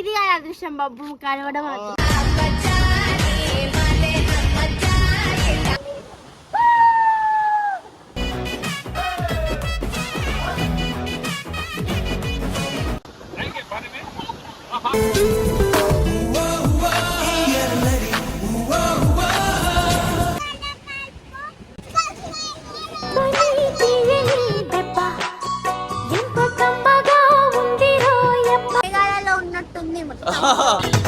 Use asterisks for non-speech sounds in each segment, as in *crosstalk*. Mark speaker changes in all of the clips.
Speaker 1: ఇది అదృష్టం బాబు కలవడం
Speaker 2: Thank you. Oh. *laughs* *laughs* *laughs*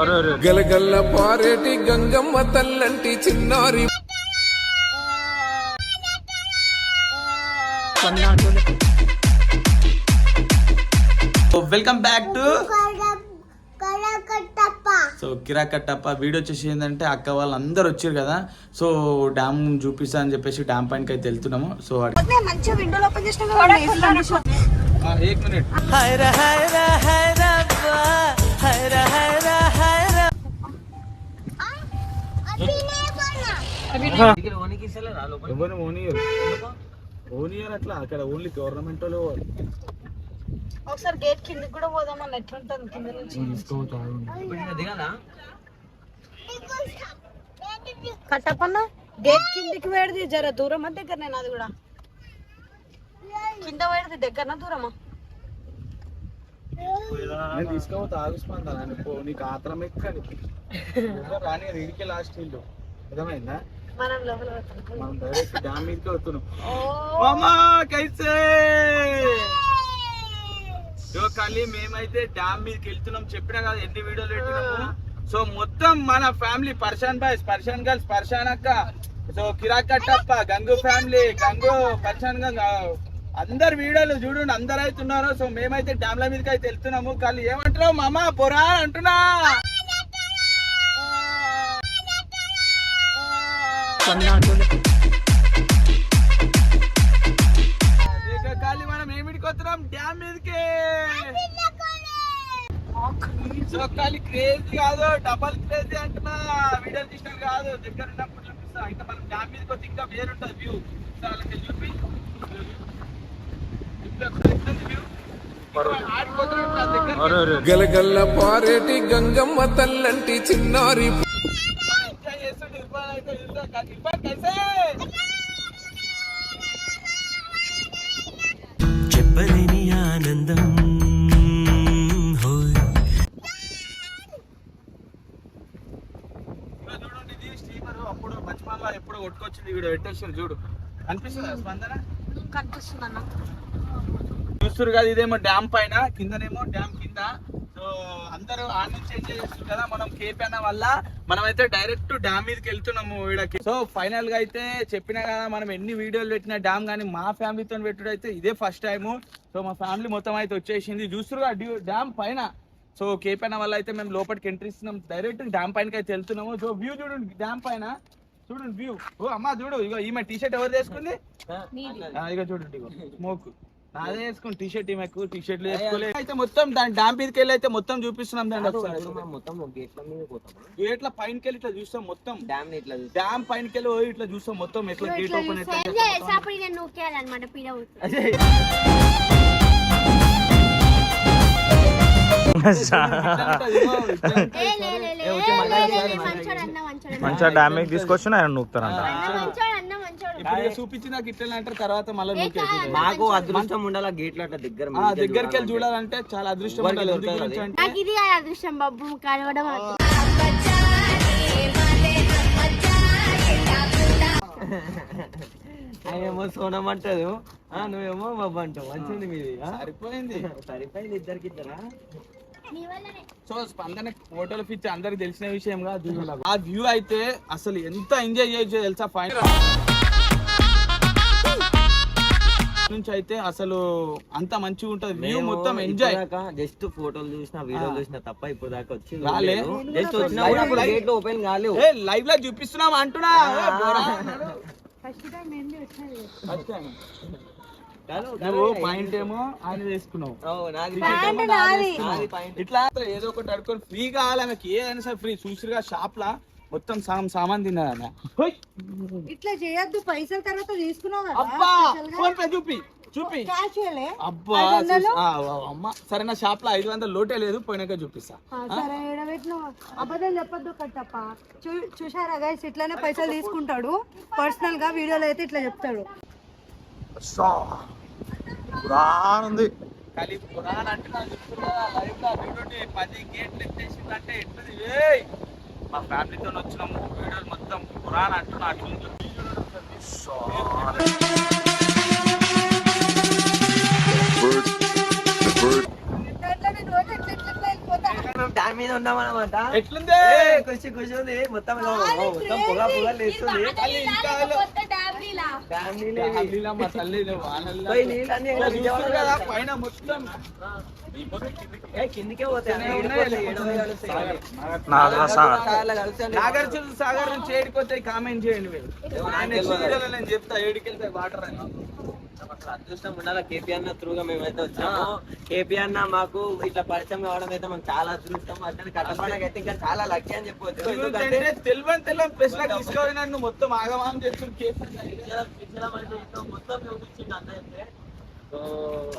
Speaker 3: గలగల్ల పారేటి గంగమ్మ తల్లంటి చిన్నారి.
Speaker 2: Welcome back
Speaker 1: to.
Speaker 2: So Kirakattappa. Video వచ్చేసి ఏంటంటే అక్క వాళ్ళందరూ వచ్చారు కదా. సో డ్యామ్ చూపిస్తా అని చెప్పేసి డ్యామ్ పైనకి అయితే వెళ్తున్నాము.
Speaker 4: So minute.
Speaker 2: ఎవరు ఓనియర్ ఓనియర్ అట్లా అక్కడ ఓన్లీ గవర్నమెంట్ వాళ్ళు
Speaker 1: ఒకసారి గేట్ కిందకి కూడా పోదాం అని ఎట్లుంటుంది? కింద నుంచి. కట్టపన్న గేట్ కిందికి వేడిది జర దూరమా దగ్గర నేను అది కూడా? కింద వేడిది దగ్గరనా దూరమా?
Speaker 2: నేను తీసుకోపోతే ఆగుస్పందా నీకు ఆత్రం ఎక్కని. రాని ఇడికే లాస్ట్ ఇల్లు అర్థమైందా?
Speaker 1: మనం లోపల పెట్టుకుంటాం.
Speaker 2: మనం డైరెక్ట్ డ్యామ్ మీదకే వస్తున్నాం.
Speaker 1: ఓ.
Speaker 2: మామా కైసే! సో ఖాళీ మేమైతే డ్యామ్ మీదకి వెళ్తున్నాం. చెప్పినా కదా ఎన్ని వీడియోలు పెట్టినాము. సో మొత్తం మన ఫ్యామిలీ పర్షాన్ బాయ్స్ పర్షాన్ గర్ల్స్ పర్షాన్ అక్క సో కిరాక్ కట్టప్ప గంగు ఫ్యామిలీ గంగు పర్షాన్ గంగ అందరు వీడియోలు చూడండి అందరు అయితే ఉన్నారు. సో మేమైతే డ్యామ్ల మీదకి అయితే వెళ్తున్నాము. ఖాళీ ఏమంటారు మామా? పొరా అంటున్నా. అదే మనం ఏమిటికి వస్తున్నాం డ్యామ్ మీదకి సో క్రేజీ కాదు డబల్ క్రేజీ అంటున్నా వీడియో తీసిన కాదు దగ్గర ఉన్నప్పుడు చూపిస్తా ఇంకా మనం డ్యామ్ మీదకి వచ్చి ఇంకా వేరుంటుంది వ్యూ వాళ్ళకి చూపి ఇప్పుడు
Speaker 3: గలగల్ల పారేటి గంగమ్మ తల్లంటి చిన్నారి
Speaker 4: చెప్పలేని ఆనందం. హోయ్.
Speaker 2: ఇదిగో చూడండి ఇది స్టీమర్ అప్పుడు బచ్మాన్లో ఎప్పుడు కొట్టుకొచ్చింది వీడు పెట్టేసారు చూడు. అనిపిస్తుందా స్పందన?
Speaker 1: కనిపిస్తుంది అన్న
Speaker 2: చూస్తారు కదా ఇదేమో డ్యామ్ పైన. కిందనేమో డ్యామ్ కింద. సో అందరూ ఆ నుంచి ఎంజాయ్ చేస్తారు కదా మనం కేపీ అన్న వల్ల. మనమైతే డైరెక్ట్ డ్యామ్ మీదకి వెళ్తున్నాము వీడకి సో ఫైనల్గా అయితే చెప్పినా కదా మనం ఎన్ని వీడియోలు పెట్టిన డ్యామ్ కానీ మా ఫ్యామిలీతో పెట్టుడు అయితే ఇదే ఫస్ట్ టైము సో మా ఫ్యామిలీ మొత్తం అయితే వచ్చేసింది. చూస్తారు డ్యామ్ పైన. సో కేపీ అన్న వల్ల అయితే మేము లోపలికి ఎంట్రీ ఇస్తున్నాం. డైరెక్ట్ డ్యామ్ పైనకి అయితే వెళ్తున్నాము. సో వ్యూ చూడండి డ్యామ్ పైన. చూడండి వ్యూ ఓ అమ్మా చూడు. ఇగో ఈమె టీ షర్ట్ ఎవరు తీసుకుంది ఆ, ఇగో చూడండి ఇగో. స్మోక్ నాదే వేసుకుని టీ షర్ట్ ఈమె టీ షర్ట్లు వేసుకోలేదు అయితే మొత్తం దాని డ్యామ్ మీదకి వెళ్ళి అయితే మొత్తం చూపిస్తున్నాం దాన్ని ఒకసారి.
Speaker 5: మొత్తం గేట్ల మీద
Speaker 2: గేట్ల వెళ్ళి ఇట్లా చూస్తాం మొత్తం.
Speaker 5: డ్యామ్ ఇట్లా
Speaker 2: డ్యామ్ పైనకి వెళ్ళి పోయి ఇట్లా చూస్తాం మొత్తం ఎట్లా గేట్ ఓపెన్ అదే.
Speaker 6: మంచిగా డ్యామేజ్ తీసుకొచ్చి ఆయన నూపుతారంట
Speaker 2: చూపించి నాకు ఇట్లా అంటారు తర్వాత మళ్ళీ
Speaker 5: మాకు అదృష్టం ఉండాలి గేట్లు అట్లా దగ్గర
Speaker 2: ఆ, దగ్గరికి వెళ్ళి చూడాలంటే? చాలా అదృష్టం ఉండాలి. ఎందుకు
Speaker 5: దొరకదు
Speaker 2: గురించి అంటే
Speaker 6: నాకు ఇది అదృష్టం బాబు కలవడం
Speaker 5: ఆయనేమో సోనం అంటది ఆ, నువ్వేమో బాబు అంటావు. మంచిది మీది?
Speaker 2: సరిపోయింది.
Speaker 5: సరిపోయింది ఇద్దరికి ఇద్దరా?
Speaker 2: సో స్పందన ఫోటోలు పిచ్చి అందరికి తెలిసిన విషయం కాదు ఆ వ్యూ అయితే అసలు ఎంత ఎంజాయ్ చేయొచ్చు తెలుసా? ఫైన్ నుంచి అయితే అసలు అంత మంచిగా ఉంటది. వ్యూ మొత్తం ఎంజాయ్
Speaker 5: జస్ట్ ఫోటోలు చూసిన వీడియోలు చూసిన తప్ప ఇప్పుడు దాకా వచ్చి? జస్ట్ ఓపెన్ కాలేవు
Speaker 2: లైవ్లో చూపిస్తున్నాం అంటున్నా? నువ్వు. పాయింట్ ఏమో ఆయన
Speaker 1: పాయింట్
Speaker 2: ఇట్లా ఏదో ఒకటి అడుకొని ఫ్రీ కావాలి. ఆమెకి ఏదైనా సరే ఫ్రీ చూసిరుగా షాప్ లా. మొత్తం సామాన్ సామాన్ తిన్నది.
Speaker 1: ఇట్లా చేయొద్దు పైసల తర్వాత తీసుకున్నావు
Speaker 2: అబ్బా! ఫోన్ పే చూపి చూపి. అబ్బా అమ్మ సరే నా షాప్లో ఐదు వందలు లోటే లేదు పోయినాక చూపిస్తా.
Speaker 1: సరే అబద్ధం చెప్పొద్దు కట్టప్ప. చూ చూసారా గైస్ ఇట్లానే పైసలు తీసుకుంటాడు. పర్సనల్గా వీడియోలో అయితే ఇట్లా చెప్తాడు.
Speaker 2: పురాణం ఉంది కానీ పురాణ అంటే నాకు చెప్తున్నా లైవ్లో వీడియోని పది గేట్లు ఎత్తేసిందంటే ఎట్లది? ఏయ్! మా ఫ్యామిలీతో వచ్చినాము. వీడియోలు మొత్తం పురాణ అంటున్నా అట్లుంది
Speaker 5: దాని మీద ఉన్నామన్నమాట.
Speaker 2: ఎట్లుంది?
Speaker 5: ఏ, ఖుషి ఖుషి ఉంది మొత్తం మొత్తం పొగ పొగ లేస్తుంది.
Speaker 2: పైన మొత్తం.
Speaker 5: కిందికే.
Speaker 2: నాగార్జున సాగర్ నుంచి ఏడుకొస్తే కామెంట్ చేయండి మీరు. చెప్తా ఏడుకెళ్తాయి వాటర్ అని
Speaker 5: అదృష్టం ఉండాలి? కేపీ అన్న త్రూగా మేమైతే వచ్చాము. కేపీ అన్న మాకు ఇట్లా పరిచయం కావడం అయితే మాకు చాలా అదృష్టం. అతని అయితే ఇంకా చాలా లక్కీ అని చెప్పవచ్చు ఎందుకంటే
Speaker 2: తెలివని ప్రెస్ లా డిస్కవరీ నన్ను మొత్తం ఆగమాగం చేస్తుంది
Speaker 5: ఇట్లా మొత్తం చూపించింది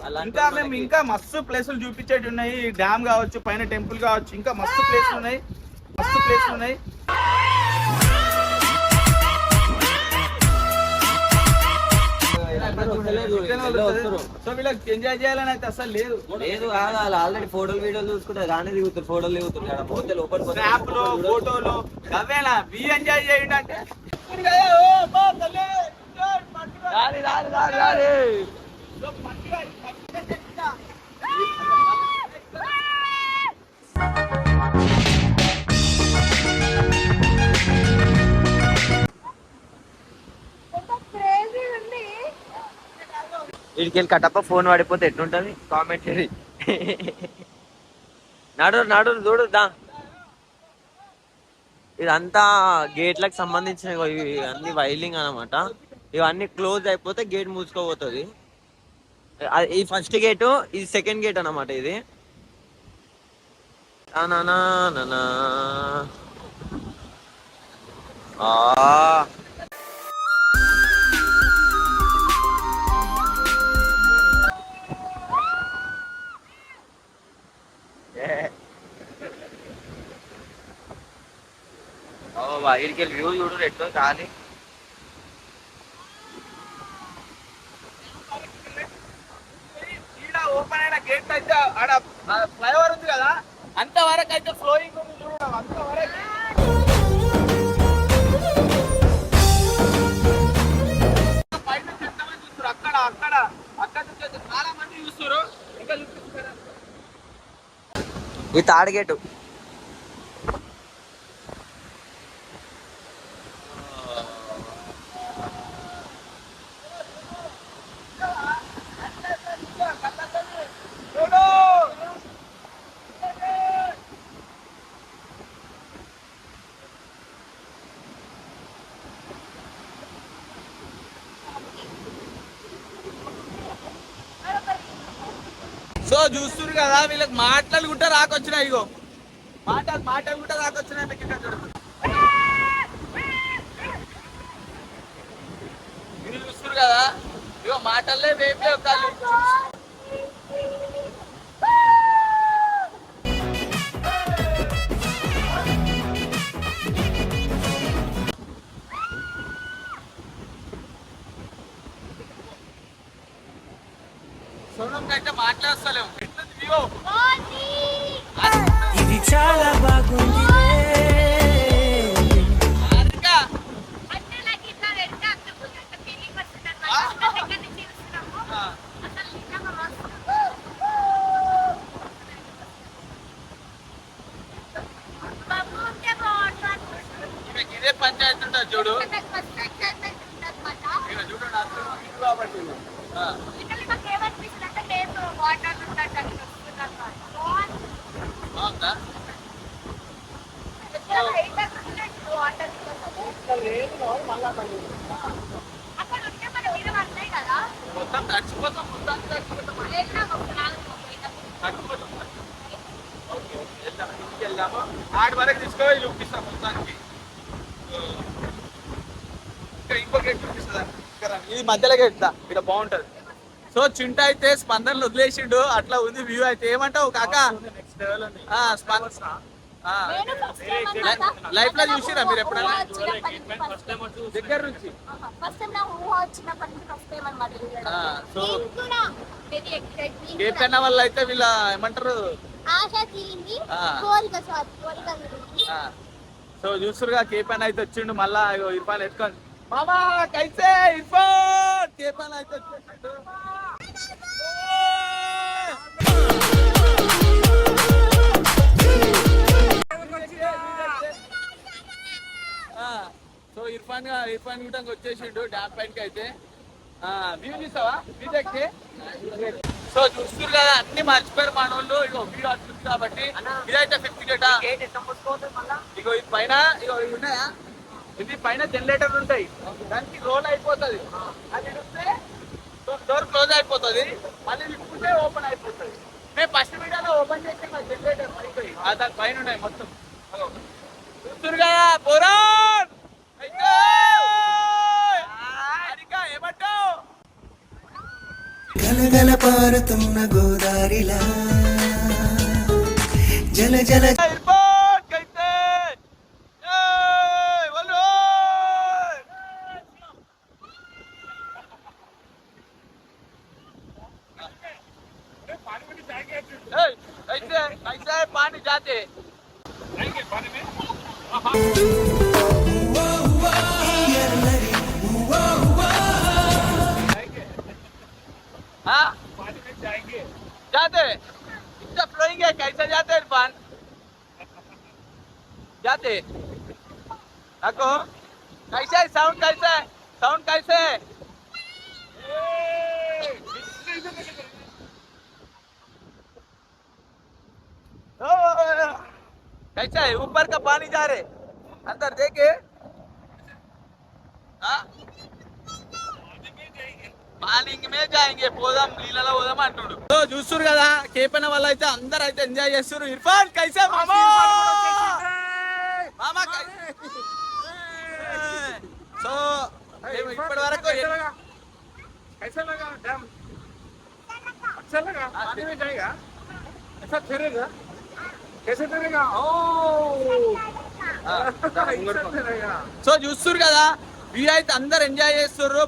Speaker 5: అలాంటి
Speaker 2: ఇంకా మేము ఇంకా మస్తు ప్లేసులు చూపించేటి ఉన్నాయి. డ్యామ్ కావచ్చు పైన టెంపుల్ కావచ్చు ఇంకా మస్తు ప్లేసులు ఉన్నాయి. మస్తు ప్లేసులు ఉన్నాయి. సో వీళ్ళకి ఎంజాయ్ చేయాలని అయితే అసలు లేదు.
Speaker 5: లేదు కాదు వాళ్ళు ఆల్రెడీ ఫోటోలు వీడియోలు చూసుకుంటే రానే దిగుతారు ఫోటోలు దిగుతారు పోతే లోపల
Speaker 2: స్నాప్లో ఫోటోలు అవేనా వి ఎంజాయ్ చేయండి అంటే రాలి, రాలి, రాలి, రాలి.
Speaker 5: వెళ్ళి కట్టప్ప ఫోన్ వాడిపోతే ఎట్లుంటది? కామెంట్ నాడు నడు చూడు దా. ఇదంతా గేట్లకు సంబంధించిన ఇవి అన్ని వైలింగ్ అన్నమాట. ఇవన్నీ క్లోజ్ అయిపోతే గేట్ మూసుకోబోతుంది అది- ఈ ఫస్ట్ గేటు ఇది సెకండ్ గేట్ అన్నమాట ఇది. టానానా ఓ బయటికి వ్యూ చూడు గాలి
Speaker 2: ఈడ ఓపెన్ అయిన గేట్ అయితే ఆడ ఫ్లైఓవర్ ఉంది కదా అయితే ఫ్లోయింగ్ ఉంది చూడడం చూస్తారు అక్కడ అక్కడ అక్కడ అయితే చాలా మంది చూస్తారు ఇంకా చూపిస్తారు?
Speaker 5: ఈ తాడు గేటు
Speaker 2: చూడు సో చూస్తున్నారు కదా వీళ్ళకి మాట్లాడుకుంటే రాకొచ్చినాయి ఇగో. మాటలు మాటలు గుట్ట రాకొచ్చినాయి మీకు ఇక్కడ మీరు చూస్తున్నారు కదా ఇగో మాటల్లే వేపలే కాదు
Speaker 4: ఇది చాలా బాగుంది
Speaker 2: హారిక
Speaker 6: అంటే నాకు ఇట్లా పెడితే అంత ముందు అంత feeling వస్తుంది అన్నమాట. అంత దగ్గర నుంచి చూస్తున్నాము. అసలు నిజంగా మస్తు. బాబు ఉంటే బాగుంటుంది.
Speaker 2: ఈమెకి ఇదే పంచాయతీ ఉంటుంది చూడు
Speaker 6: నాకు first excitement ఉందన్నమాట.
Speaker 2: ఇక చూడు నా అసలు ఇల్లు కాబట్టి ఆ,
Speaker 6: ఇక్కడ నాకు ఏమనిపిస్తుంది అంటే నేను వాటర్ ఉన్నట్టు అనిపిస్తుంది అన్నమాట. బాగుంది.
Speaker 2: బాగుందా
Speaker 6: ఇక్కడ height ఉన్నట్టు water ఉన్నట్టు. అక్కడ ఉంటే మన మీద పడతాయి కదా
Speaker 2: మొత్తం తడిచిపోతాం మొత్తం తడిచిపోతాం వెళ్దాము ఆడి వరకు తీసుకొని చూపిస్తాం మొత్తానికి ఇంకా ఇంకో గేట్ చూపిస్తుందా ఇక్కడ రా. ఇది మధ్యలో గేట్ దా ఇక్కడ బాగుంటది. సో చింట అయితే స్పందనలు వదిలేసిండు అట్లా ఉంది వ్యూ అయితే. ఏమంటావు కాక? స్పందన. లైఫ్లో చూసిరా మీరు ఎప్పుడైనా. దగ్గర నుంచి. సో కేప్ అన్న వల్ల అయితే వీళ్ళ ఏమంటారు? సో చూస్తురుగా కేపన్ అయితే వచ్చిండు మళ్ళా ఇర్ఫాన్ ఎత్తుకొని. మామా కైసే ఇర్ఫాన్! కేపన్ అయితే వచ్చేసిండు ఇర్ఫాన్ కూడా వచ్చేసిండు డ్యామ్ పైనకి అయితే. వ్యూ చూసావా? వ్యూ సో చూస్తున్నారు కదా అన్ని మర్చిపోయారు మన వాళ్ళు ఇగో వీడియో వస్తుంది కాబట్టి ఇదైతే ఫిఫ్త్ గేటా ఇగో ఇది పైన ఇగో ఇవి ఉన్నాయా? ఇది పైన జనరేటర్ ఉంటాయి. దానికి రోల్ అయిపోతుంది. అది ఇడిస్తే డోర్ క్లోజ్ అయిపోతుంది. మళ్ళీ విప్పుకుంటే ఓపెన్ అయిపోతుంది. మేము ఫస్ట్ వీడియోలో ఓపెన్ చేస్తే మా జనరేటర్ ఆ దాని పైన ఉన్నాయి మొత్తం. చూస్తున్నారు కదా పోరాన్
Speaker 7: గలగల పారుతున్న గోదారిలా జల జల
Speaker 2: ఇర్ఫాన్ కైతే ఏయ్ వాళ్ళు ఏయ్ कैसे कैसे है पानी जाते जाते इतना फ्लोइंग है कैसे जाते इरफान? जाते। रखो कैसे है? साउंड कैसे है? साउंड कैसे है? कैसा है? ऊपर का पानी जा रहे अंदर देखे। हाँ? బాలింగ్ మీద జాయింగ్ పోదాం నీళ్ళలో పోదాం అంటుడు. సో చూస్తురు కదా కేపన వల్ల అయితే అందరు అయితే ఎంజాయ్ చేస్తున్నారు ఇర్ఫాన్ కైసా మామా! మామా! సో ఇప్పటి వరకు సో చూస్తురు కదా వీరైతే అందరు ఎంజాయ్ చేస్తున్నారు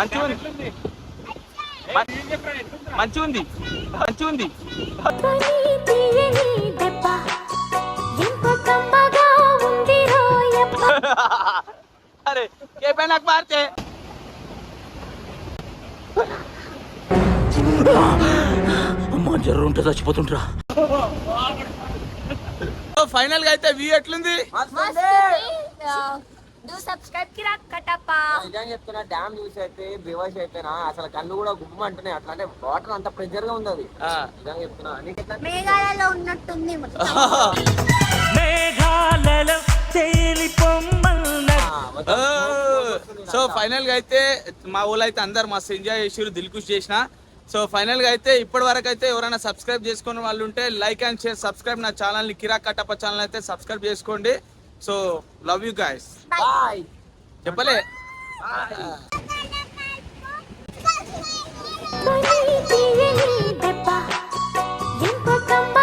Speaker 2: మంచిగా ఉంది. మంచిగా ఉంది. మంచిగా ఉంది. అరే ఏ పైన నాకు మారితే.
Speaker 4: అమ్మా జ్వరం ఉంటే చచ్చిపోతుంటరా
Speaker 2: ఫైనల్గా అయితే వ్యూ ఎట్లుంది?
Speaker 6: డూ సబ్స్క్రైబ్
Speaker 5: చెప్తున్నా డ్యామ్ చూసి అయితే అయిపోయినా అసలు కళ్ళు కూడా గుమ్మ అంటున్నాయి అట్లా. అంటే వాటర్ అంత ప్రెషర్గా ఉంది అది. చెప్తున్నా.
Speaker 6: మేఘాలలో ఉన్నట్టుంది *laughs*
Speaker 4: మేఘాలలో
Speaker 2: సో ఫైనల్గా అయితే మా ఊళ్ళో అయితే అందరు మస్తు ఎంజాయ్ చేసిరు దిల్ ఖుష్ చేసిన. సో ఫైనల్గా అయితే ఇప్పటి వరకు అయితే ఎవరైనా సబ్స్క్రైబ్ చేసుకున్న వాళ్ళు ఉంటే లైక్ అండ్ షేర్ సబ్స్క్రైబ్ నా ఛానల్ని కిరాక్ కట్టప్ప ఛానల్ అయితే సబ్స్క్రైబ్ చేసుకోండి. So, love you guys. Bye. Bye. Eh.
Speaker 6: Bye.